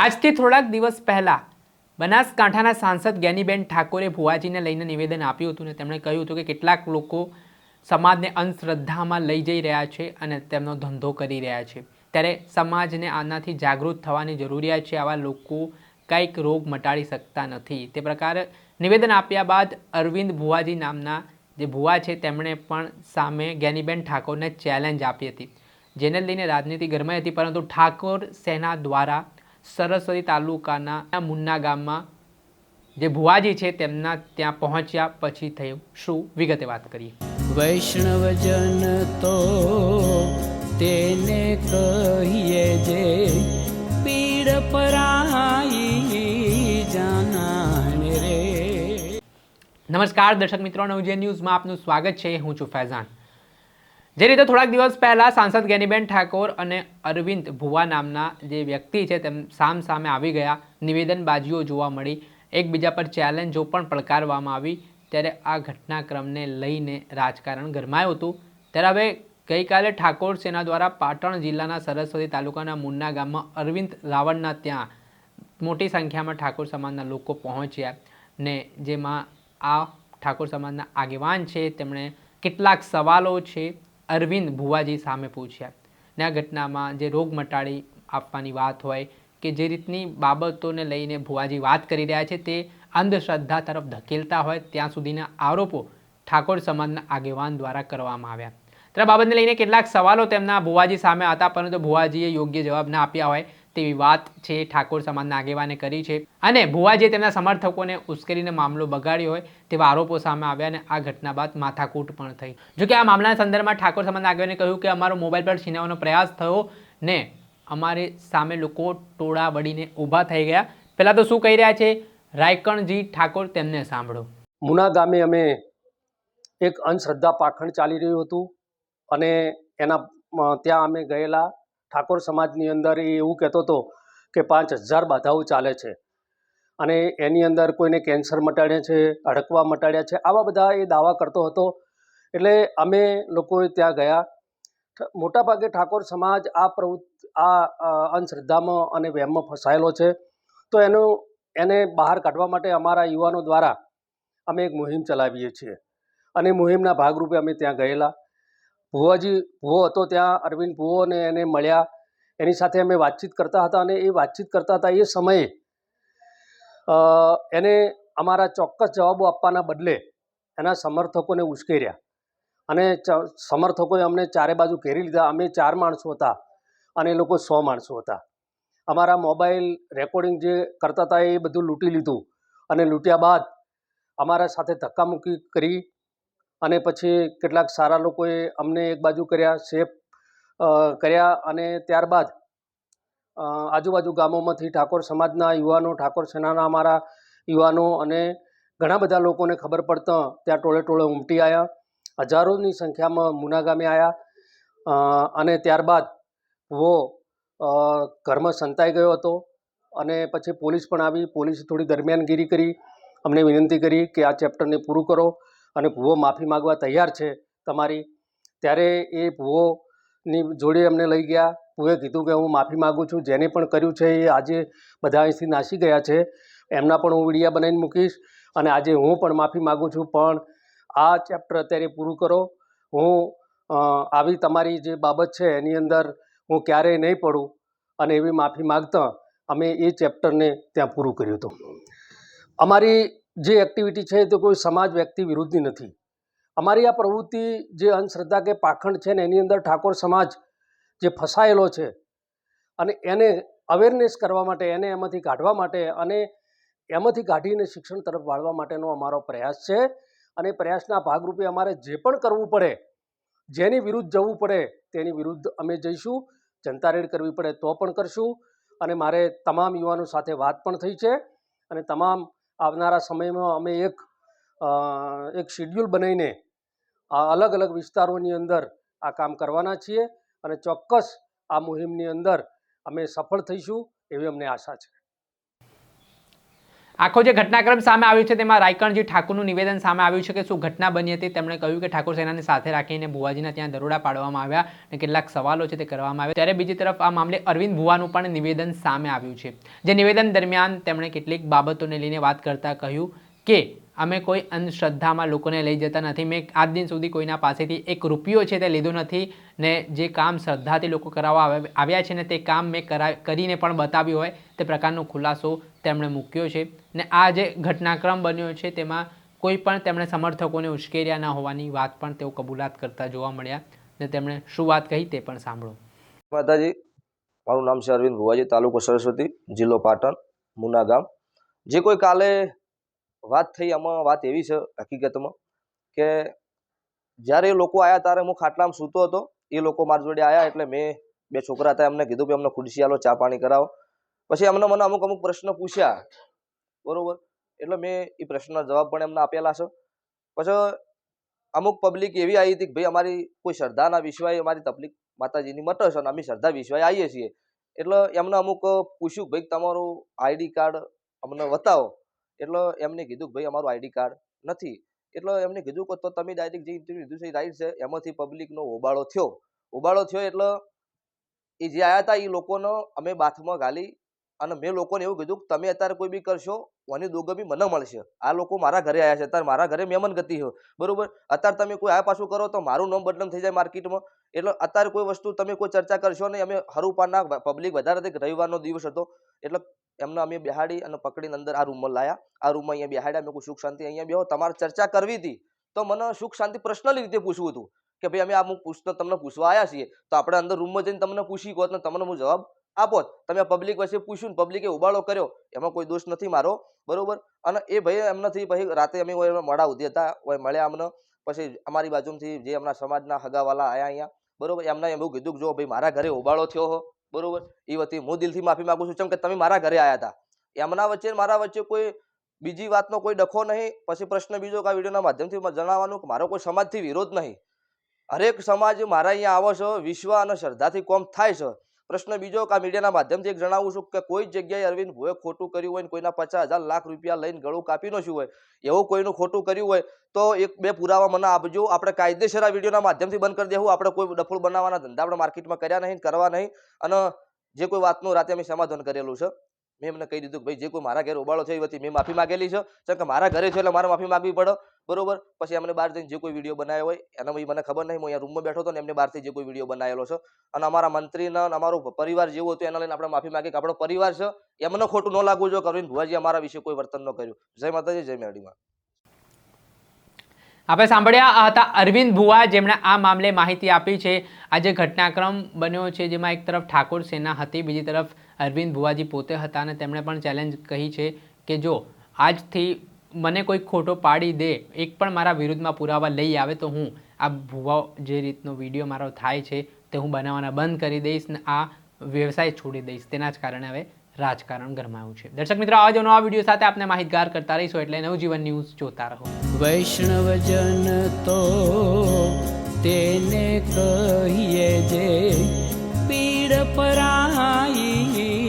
આજથી થોડાક દિવસ પહેલાં બનાસકાંઠાના સાંસદ જ્ઞાનીબેન ઠાકોરે ભુવાજીને લઈને નિવેદન આપ્યું હતું ને તેમણે કહ્યું હતું કે કેટલાક લોકો સમાજને અંધશ્રદ્ધામાં લઈ જઈ રહ્યા છે અને તેમનો ધંધો કરી રહ્યા છે. ત્યારે સમાજને આનાથી જાગૃત થવાની જરૂરિયાત છે આવા લોકો કંઈક રોગ મટાડી શકતા નથી. તે પ્રકારે નિવેદન આપ્યા બાદ અરવિંદ ભુવાજી નામના જે ભુવા છે તેમણે પણ સામે જ્ઞાનીબેન ઠાકોરને ચેલેન્જ આપી હતી. જેને લઈને રાજનીતિ ગરમાઈ હતી, પરંતુ ઠાકોર સેના દ્વારા સરસ્વતી તાલુકાના મુન્ના ગામમાં જે ભુવાજી છે તેમના ત્યાં પહોંચ્યા પછી થયું શું? વિગતે વાત કરીએ. વૈષ્ણવજન તો તેને કહીએ જે પીડ પરાઈ જાનાને રે. નમસ્કાર દર્શક મિત્રો નવજે ન્યૂઝમાં આપનું સ્વાગત છે. હું છું ફૈઝાન. જે રીતે થોડાક દિવસ પહેલાં સાંસદ ગેનીબેન ઠાકોર અને અરવિંદ ભુવા નામના જે વ્યક્તિ છે તેમ સામ સામે આવી ગયા. નિવેદનબાજીઓ જોવા મળી. એકબીજા પર ચેલેન્જો પણ પડકારવામાં આવી. ત્યારે આ ઘટનાક્રમને લઈને રાજકારણ ગરમાયું હતું. ત્યારે હવે ગઈકાલે ઠાકોર સેના દ્વારા પાટણ જિલ્લાના સરસ્વતી તાલુકાના મુન્ના ગામમાં અરવિંદ રાવણના ત્યાં મોટી સંખ્યામાં ઠાકોર સમાજના લોકો પહોંચ્યા ને જેમાં આ ઠાકોર સમાજના આગેવાન છે. તેમણે કેટલાક સવાલો છે. અરવિંદ ભુવાજી સામે પૂછ્યા. ને આ ઘટનામાં જે રોગ મટાડી આપવાની વાત હોય કે જે રીતની બાબતોને લઈને ભુવાજી વાત કરી રહ્યા છે તે અંધશ્રદ્ધા તરફ ધકેલતા હોય ત્યાં સુધીના આરોપો ઠાકોર સમાજના આગેવાન દ્વારા કરવામાં આવ્યા. ત્યારે બાબતને લઈને કેટલાક સવાલો તેમના ભુવાજી સામે હતા, પરંતુ ભુવાજીએ યોગ્ય જવાબ ના આપ્યા હોય તેવી વાત છે ઠાકોર સમાજના આગેવાને કરી છે. અને ભુવાજીએ તેમના સમર્થકોને ઉશ્કેરીને મામલો બગાડ્યો હોય તેવા આરોપો સામે આવ્યા અને આ ઘટના બાદ માથાકૂટ પણ થઈ. જોકે આ મામલાના સંદર્ભમાં ઠાકોર સમાજના આગેવાને કહ્યું કે અમારો મોબાઈલ પર છીનવવાનો પ્રયાસ થયો ને અમારે સામે લોકો ટોળા વળીને ઊભા થઈ ગયા. પહેલાં તો શું કહી રહ્યા છે? રાયકણજી ઠાકોર તેમને સાંભળો. મુના ગામે અમે એક અંધશ્રદ્ધા પાખંડ ચાલી રહ્યું હતું અને એના ત્યાં અમે ગયેલા ઠાકોર સમાજની અંદર એ એવું કહેતો હતો કે પાંચ હજાર બાધાઓ ચાલે છે. અને એની અંદર કોઈને કેન્સર મટાડ્યા છે, અડકવા મટાડ્યા છે, આવા બધા એ દાવા કરતો હતો. એટલે અમે લોકોએ ત્યાં ગયા. મોટાભાગે ઠાકોર સમાજ આ પ્રવૃત્તિ, આ અંધશ્રદ્ધામાં અને વહેમમાં ફસાયેલો છે. તો એનો, એને બહાર કાઢવા માટે અમારા યુવાનો દ્વારા અમે એક મુહિમ ચલાવીએ છીએ. અને મુહિમના ભાગરૂપે અમે ત્યાં ગયેલા. ભુવાજી ભુવો હતો ત્યાં, અરવિંદ ભુવોને એને મળ્યા. એની સાથે અમે વાતચીત કરતા હતા અને એ વાતચીત કરતા હતા એ સમયે એને અમારા ચોક્કસ જવાબો આપવાના બદલે એના સમર્થકોને ઉશ્કેર્યા. અને સમર્થકોએ અમને ચારે બાજુ ઘેરી લીધા. અમે ચાર માણસો હતા અને એ લોકો સો માણસો હતા. અમારા મોબાઈલ રેકોર્ડિંગ જે કરતા હતા એ બધું લૂંટી લીધું અને લૂંટ્યા બાદ અમારા સાથે ધક્કામુક્કી કરી અને પછી કેટલાક સારા લોકોએ અમને એક બાજુ કર્યા સેફ કર્યા અને ત્યારબાદ આજુબાજુ ગામોમાંથી ઠાકોર સમાજના યુવાનો, ઠાકોર સેનાના અમારા યુવાનો અને ઘણા બધા લોકોને ખબર પડતા ત્યાં ટોળે ટોળે ઉમટી આવ્યા હજારોની સંખ્યામાં મુના ગામે આવ્યા અને ત્યારબાદ વો ઘરમાં સંતાઈ ગયો હતો અને પછી પોલીસ પણ આવી. પોલીસે થોડી દરમિયાનગીરી કરી. અમને વિનંતી કરી કે આ ચેપ્ટરને પૂરું કરો. અને ભૂવો માફી માગવા તૈયાર છે તમારી. ત્યારે એ ભૂવોની જોડે અમને લઈ ગયા. ભૂવે કીધું કે હું માફી માગું છું. જેને પણ કર્યું છે એ આજે બધા અહીંથી નાસી ગયા છે. એમના પણ હું વિડીયા બનાવીને મૂકીશ અને આજે હું પણ માફી માગું છું. પણ આ ચેપ્ટર અત્યારે પૂરું કરો. હું આવી તમારી જે બાબત છે એની અંદર હું ક્યારેય નહીં પડું અને એવી માફી માગતા અમે એ ચેપ્ટરને ત્યાં પૂરું કર્યું હતું. અમારી જે એક્ટિવિટી છે તે કોઈ સમાજ વ્યક્તિ વિરુદ્ધની નથી. અમારી આ પ્રવૃત્તિ જે અંધશ્રદ્ધા કે પાખંડ છે ને એની અંદર ઠાકોર સમાજ જે ફસાયેલો છે અને એને અવેરનેસ કરવા માટે, એને એમાંથી કાઢવા માટે અને એમાંથી કાઢીને શિક્ષણ તરફ વાળવા માટેનો અમારો પ્રયાસ છે અને પ્રયાસના ભાગરૂપે અમારે જે પણ કરવું પડે, જેની વિરુદ્ધ જવું પડે તેની વિરુદ્ધ અમે જઈશું, જનતા રેડ કરવી પડે તો પણ કરશું અને મારે તમામ યુવાનો સાથે વાત પણ થઈ છે અને તમામ આવનારા સમયમાં અમે એક એક શિડ્યુલ બનાવીને આ અલગ અલગ વિસ્તારોની અંદર આ કામ કરવાના છીએ અને ચોક્કસ આ મુહિમની અંદર અમે સફળ થઈશું એવી અમને આશા છે. આખો જે ઘટનાક્રમ સામે આવ્યો છે, તેમાં રાયકણજી ઠાકુરનું નિવેદન સામે આવ્યું છે કે શું ઘટના બની હતી, તેમણે કહ્યું કે ઠાકોર સેનાને સાથે રાખીને ભુવાજીના ત્યાં દરોડા પાડવામાં આવ્યા અને કેટલાક સવાલો છે તે કરવામાં આવ્યા. ત્યારે બીજી તરફ આ મામલે અરવિંદ ભુવાનું પણ નિવેદન સામે આવ્યું છે. જે નિવેદન દરમિયાન તેમણે કેટલીક બાબતોને લઈને વાત કરતા કહ્યું કે અમે કોઈ અંધશ્રદ્ધામાં લોકોને લઈ જતા નથી. મેં આજ દિન સુધી કોઈના પાસેથી એક રૂપિયો છે તે લીધો નથી ને જે કામ શ્રદ્ધાથી લોકો કરાવવા આવે- આવ્યા છે ને તે કામ મેં કરા કરીને પણ બતાવ્યું હોય તે પ્રકારનો ખુલાસો તેમણે મૂક્યો છે ને આ જે ઘટનાક્રમ બન્યો છે તેમાં કોઈ પણ તેમણે સમર્થકોને ઉશ્કેર્યા ન હોવાની વાત પણ તેઓ કબૂલાત કરતા જોવા મળ્યા ને તેમણે શું વાત કહી તે પણ સાંભળો. માતાજી, મારું નામ છે અરવિંદ ભુવાજી, તાલુકો સરસ્વતી, જિલ્લો પાટણ, મુના ગામ. જે કોઈ કાલે વાત થઈ આમાં વાત એવી છે હકીકતમાં કે જ્યારે એ લોકો આવ્યા ત્યારે હું ખાટલામાં સૂતો હતો, એ લોકો મારી જોડે આવ્યા એટલે મેં બે છોકરા હતા, એમને કીધું કે અમને ખુરશી આલો, ચા પાણી કરાવો. પછી એમને મને અમુક અમુક પ્રશ્ન પૂછ્યા, બરોબર? એટલે મેં એ પ્રશ્નના જવાબ પણ એમને આપેલા છે. પછી અમુક પબ્લિક એવી આવી હતી કે ભાઈ અમારી કોઈ શ્રદ્ધાના વિશ્વાય અમારી તકલીફ માતાજીની મટે છે અને અમે શ્રદ્ધા વિશ્વાય આવીએ છીએ. એટલે એમને અમુક પૂછ્યું ભાઈ તમારું આઈડી કાર્ડ અમને બતાવો. એટલે એમને કીધું કે ભાઈ, અમારું આઈડી કાર્ડ નથી. એટલે એમને કીધું કે તો તમે ડાયરેક્ટ જે ઇન્ટરવ્યુ લીધું છે એ રાઈટ છે. એમાંથી પબ્લિકનો હોબાળો થયો. હોબાળો થયો એટલે એ જે આવ્યા હતા એ લોકોનો અમે બાથમાં ગાલી અને મેં લોકોને એવું કીધું કે તમે અત્યારે કોઈ બી કરશો ઓની દોગમી મને મળશે. આ લોકો મારા ઘરે આવ્યા છે. અત્યારે મારા ઘરે મહેમાન ગતિ છે. બરોબર? અત્યારે તમે કોઈ આ પાછું કરો તો મારું નામ બદનામ થઈ જાય માર્કેટમાં. એટલે અત્યારે કોઈ વસ્તુ તમે કોઈ ચર્ચા કરશો નહીં. અમે હરુપાના પબ્લિક વધારે હતી રવિવારનો દિવસ હતો. એટલે એમને અમે બેહાડી અને પકડીને અંદર આ રૂમમાં લાયા. આ રૂમમાં અહીંયા બેહાડ્યા. મેં કોઈ સુખ શાંતિ અહીંયા બેહો. તમારે ચર્ચા કરવી હતી. તો મને સુખ શાંતિ પર્સનલી રીતે પૂછવું હતું કે, ભાઈ, અમે આ પૂછતો તમને પૂછવા આવ્યા છીએ. તો આપણે અંદર રૂમમાં જઈને તમને પૂછી કહો ને તમને હું જવાબ આપો. તમે પબ્લિક વચ્ચે પૂછ્યું પબ્લિકે ઉબાળો કર્યો. એમાં કોઈ દોષ નથી મારો. બરોબર? અને એ ભાઈ એમનાથી પછી રાતે અમે મળા ઉધી હતા. મળ્યા અમને. પછી અમારી બાજુમાંથી જે એમના સમાજના હગાવાલા આયા અહીંયા. બરોબર? એમને એવું કીધું કે, જો ભાઈ, મારા ઘરે ઉબાળો થયો હો. બરોબર? એ વતી હું દિલથી માફી માગું છું. કેમ કે તમે મારા ઘરે આવ્યા હતા. એમના વચ્ચે મારા વચ્ચે કોઈ બીજી વાતનો કોઈ ડખો નહીં. પછી પ્રશ્ન બીજો કે આ વિડીયોના માધ્યમથી જણાવવાનું કે મારો કોઈ સમાજથી વિરોધ નહીં. હરેક સમાજ મારા અહીંયા આવો છે, વિશ્વ અને શ્રદ્ધાથી કોમ થાય છે. પ્રશ્ન બીજો કે આ મીડિયાના માધ્યમથી એક જણાવું છું કે કોઈ જગ્યાએ અરવિંદ ભોએ ખોટું કર્યું હોય કોઈના પચાસ હજાર લાખ રૂપિયા લઈને ગળું કાપી નાખ્યું હોય, એવું કોઈનું ખોટું કર્યું હોય, તો એક બે પુરાવા મને આપજો. આપણે કાયદેસર આ વિડીયોના માધ્યમથી બંધ કરી દેવું. આપણે કોઈ ડફોળ બનાવવાના ધંધા આપણે માર્કેટમાં કર્યા નહીં, કરવા નહીં. અને જે કોઈ વાતનું રાતે અમે સમાધાન કરેલું છે. મેં એમને કહી દીધું કે ભાઈ, જે કોઈ મારા ઘેર ઉબાળો થયો હતી મેં માફી માગેલી છે. કારણ કે મારા ઘરે છે એટલે મારે માફી માંગવી પડે. બરોબર? પછી એમને બહાર જઈને જે કોઈ વીડિયો બનાવ્યો હોય, એના ભાઈ મને ખબર નહીં, હું અહીંયા રૂમમાં બેઠો હતો ને, એમને બહારથી જે કોઈ વીડિયો બનાવેલો છે. અને અમારા મંત્રીના અને અમારો પરિવાર જેવો હતો, એના લઈને આપણે માફી માગી કે આપણો પરિવાર છે, એમને ખોટું ન લાગવું જોઈએ કરવીને ભુવાજી અમારા વિશે કોઈ વર્તન ન કર્યું. જય માતાજી, જય મેરડીમાં. આપણે સાંભળ્યા હતા અરવિંદ ભુવા, જેમણે આ મામલે માહિતી આપી છે. આ જે ઘટનાક્રમ બન્યો છે, જેમાં એક તરફ ઠાકોર સેના હતી, બીજી તરફ અરવિંદ ભુવાજી પોતે હતા, અને તેમણે પણ ચેલેન્જ કહી છે કે જો આજથી મને કોઈ ખોટો પાડી દે, એક પણ મારા વિરુદ્ધમાં પુરાવા લઈ આવે તો હું આ ભુવા જે રીતનો વીડિયો મારો થાય છે તે હું બનાવવાના બંધ કરી દઈશ ને આ વ્યવસાય છોડી દઈશ. તેના જ કારણે હવે રાજકારણ ગરમાયું છે. દર્શક મિત્રો, આવા જ નવા વીડિયો સાથે આપને માહિતગાર કરતા રહીશું એટલે નવજીવન ન્યૂઝ જોતા રહો. વૈષ્ણવજન તો તેને કહીએ જે પીડ પરાઈ